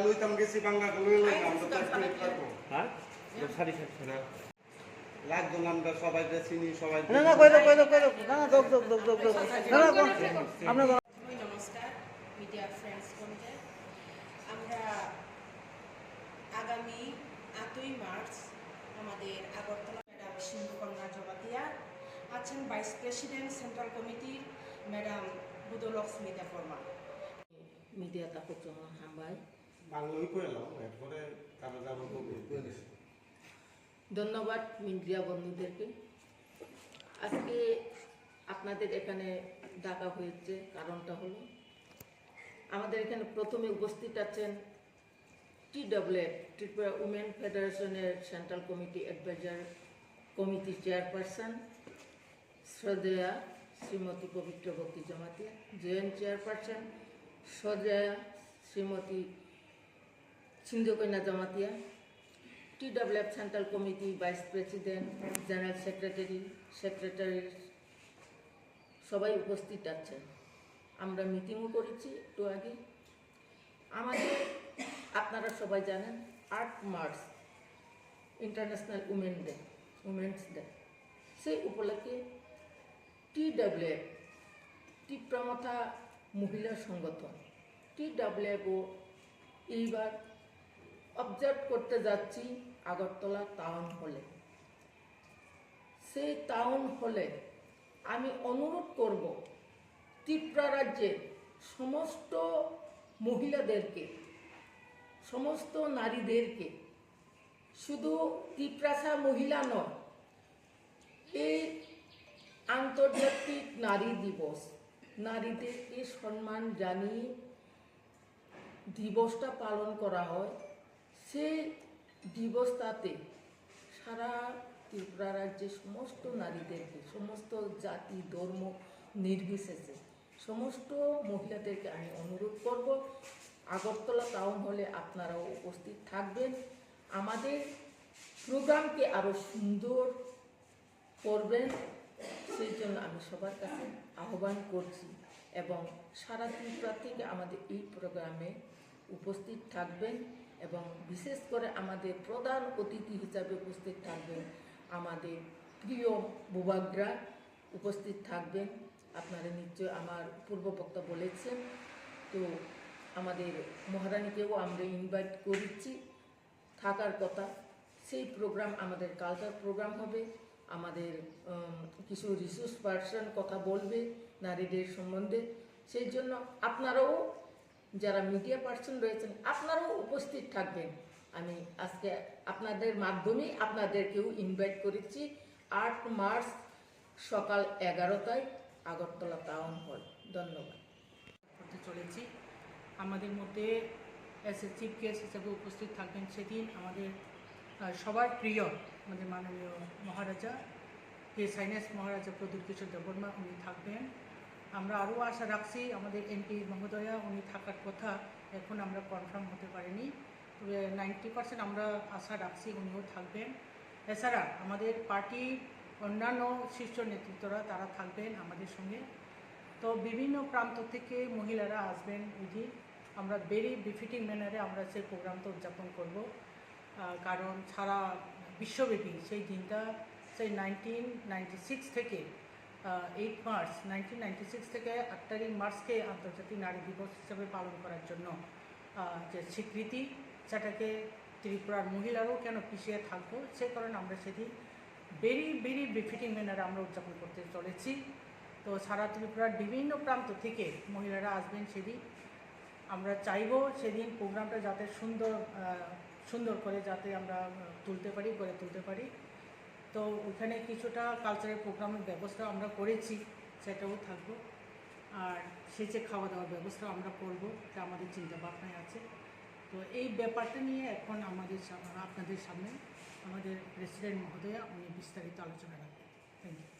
লইতাম গেছি বাংলা লই লইতাম আমরা তো মিনিট হ্যাঁ? সারি সারি সারি। লাগতো না আমরা সবাই যে চিনি সবাই না না কই দাও কই দাও কই দাও। না না দক দক দক দক দক না না কোন সবাই নমস্কার মিডিয়া ফ্রেন্ডস বন্ধুদের আমরা আগামী আটই মার্চ আমাদের আগরতলা ম্যাডাম সিন্ধুকন্যা জবাতিয়া আছেন ভাইস প্রেসিডেন্ট সেন্ট্রাল কমিটির ম্যাডাম বুদলক্ষ্মী দেববর্মা। মিডিয়া তাকে জমা হাবাই ধন্যবাদ মিডিয়া বন্ধুদেরকে। আজকে আপনাদের এখানে ডাকা হয়েছে কারণটা হলো, আমাদের এখানে প্রথমে উপস্থিত আছেন টি ডাব্লিউ ত্রিপুরা উমেন ফেডারেশনের central committee adviser committee chairperson শ্রদ্ধেয়া Shrimati Pabitra Pabitrabati Jamatia, joint chairperson শ্রদ্ধেয়া Shrimati Sindhukanya Jamatia TWF central committee vice president general secretary secretary সবাই উপস্থিত আছেন আমরা মিটিংও করেছি একটু আগে। আমাদের, আপনারা সবাই জানেন, আট March international women day women's day সেই উপলক্ষে টিডব্লিউএফ টিপ্রামথা মহিলা সংগঠন টিডব্লিউএফও এইবার অবজার্ভ করতে যাচ্ছি আগরতলা টাউন হলে সেই টাউন হলে আমি অনুরোধ করব ত্রিপুরা রাজ্যের সমস্ত মহিলাদেরকে, সমস্ত নারীদেরকে, শুধু ত্রিপ্রাসা মহিলা নয় এই আন্তর্জাতিক নারী দিবস, নারীদেরকে সম্মান জানিয়ে দিবসটা পালন করা হয়। দিবসটাতে সারা ত্রিপুরা রাজ্যের সমস্ত নারীদেরকে, সমস্ত জাতি, ধর্ম নির্বিশেষে সমস্ত মহিলাদেরকে আমি অনুরোধ করব, আগরতলা টাউন হলে আপনারাও উপস্থিত থাকবেন। আমাদের প্রোগ্রামকে আরও সুন্দর করবেন, সেই জন্য আমি সবার কাছে আহ্বান করছি এবং সারা ত্রিপুরা থেকে আমাদের এই প্রোগ্রামে উপস্থিত থাকবেন এবং বিশেষ করে আমাদের প্রধান অতিথি হিসাবে উপস্থিত থাকবেন আমাদের প্রিয় বুবাগ্রা উপস্থিত থাকবেন। আপনারা নিশ্চয় আমার পূর্ববক্তা বলেছেন। তো আমাদের মহারানীকেও আমরা ইনভাইট করেছি। থাকার কথা, সেই প্রোগ্রাম আমাদের কালচার প্রোগ্রাম হবে। আমাদের কিছু রিসোর্স পার্সন কথা বলবে নারীদের সম্বন্ধে। সেই জন্য আপনারাও যারা মিডিয়া পার্সন রয়েছেন, আপনারাও উপস্থিত থাকবেন। আমি আজকে আপনাদের মাধ্যমেই আপনাদেরকেও ইনভাইট করেছি। আট মার্চ সকাল এগারোটায় আগরতলা টাউন হল ধন্যবাদ। চলেছি। আমাদের মধ্যে এস এ চিফ গেস্ট হিসেবে উপস্থিত থাকবেন সেদিন আমাদের সবার প্রিয় আমাদের মাননীয় মহারাজা কে সাইনেস মহারাজা প্রদীপ কিশোর দেববর্মা, উনি থাকবেন। আমরা আরও আশা রাখছি, আমাদের এমপি মহোদয়া, উনি থাকার কথা এখন আমরা কনফার্ম হতে পারিনি। তবে নাইনটি পার্সেন্ট আমরা আশা রাখছি উনিও থাকবেন। এছাড়া আমাদের পার্টির অন্যান্য শীর্ষ নেতৃত্বরা তারা থাকবেন আমাদের সঙ্গে। তো বিভিন্ন প্রান্ত থেকে মহিলারা আসবেন দিন আমরা ভেরি বিফিটিং ম্যানারে আমরা সেই প্রোগ্রামটা উদযাপন করব। কারণ সারা বিশ্বব্যাপী সেই দিনটা, সেই নাইনটিন নাইনটি সিক্স থেকে eight March nineteen ninety six থেকে আট তারিখ মার্চকে আন্তর্জাতিক নারী দিবস হিসেবে পালন করার জন্য যে স্বীকৃতি, সেটাকে ত্রিপুরার মহিলারাও কেন পিছিয়ে থাকব, সে কারণে আমরা সেদিন ভেরি ভেরি বিফিটিং ম্যানারে আমরা উদযাপন করতে চলেছি। তো সারা ত্রিপুরার বিভিন্ন প্রান্ত থেকে মহিলারা আসবেন সেদিন। আমরা চাইব সেদিন প্রোগ্রামটা যাতে সুন্দর সুন্দর করে যাতে আমরা তুলতে পারি করে তুলতে পারি। তো ওখানে কিছুটা কালচারাল প্রোগ্রামের ব্যবস্থা আমরা করেছি, সেটাও থাকব। আর সেচে খাওয়া দাওয়ার ব্যবস্থা আমরা করব এটা আমাদের চিন্তা ভাবনায় আছে। তো এই ব্যাপারটা নিয়ে এখন আমাদের আপনাদের সামনে আমাদের প্রেসিডেন্ট মহোদয়া, উনি বিস্তারিত আলোচনা রাখবেন। Thank you